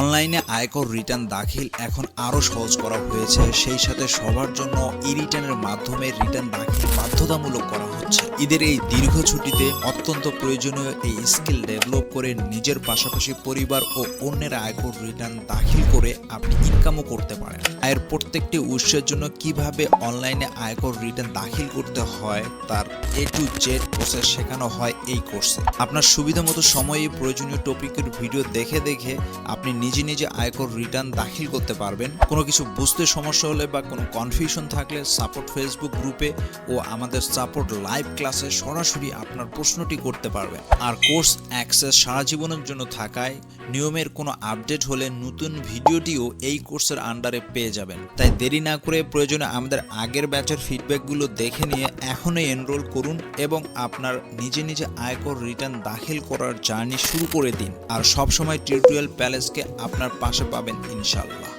অনলাইনে আয়কর রিটার্ন দাখিল এখন আরও সহজ করা হয়েছে। সেই সাথে সবার জন্য ই রিটার্নের মাধ্যমে রিটার্ন দাখিল বাধ্যতামূলক করা হচ্ছে। ঈদের এই দীর্ঘ ছুটিতে অত্যন্ত প্রয়োজনীয় এই স্কিল ডেভেলপ করে নিজের পাশাপাশি পরিবার ও অন্যের আয়কর রিটার্ন দাখিল করে আপনি ইনকামও করতে পারেন। আয়ের প্রত্যেকটি উৎসের জন্য কীভাবে অনলাইনে আয়কর রিটার্ন দাখিল করতে হয়, তার এ টু জেড প্রসেস শেখানো হয় এই কোর্সে আপনার সুবিধা মতো সময়ে প্রয়োজনীয় টপিকের ভিডিও দেখে দেখে আপনি নিজে নিজে আয়কর রিটার্ন দাখিল করতে পারবেন। কোনো কিছু বুঝতে সমস্যা হলে বা কোনো কনফিউশন থাকলে সাপোর্ট ফেসবুক গ্রুপে ও আমাদের সাপোর্ট লাইভ ক্লাসে সরাসরি আপনার প্রশ্নটি করতে পারবেন। আর কোর্স অ্যাক্সেস সারা জীবনের জন্য থাকায় নিয়মের কোনো আপডেট হলে নতুন ভিডিওটিও এই কোর্সের আন্ডারে পেয়ে যাবেন। তাই দেরি না করে প্রয়োজনে আমাদের আগের ব্যাচের ফিডব্যাকগুলো দেখে নিয়ে এখনই এনরোল করুন এবং আপনার নিজে নিজে আয়কর রিটার্ন দাখিল করার জার্নি শুরু করে দিন। আর সবসময় টিউটোরিয়াল প্যালেসকে আপনার পাশে পাবেন ইনশাল্লাহ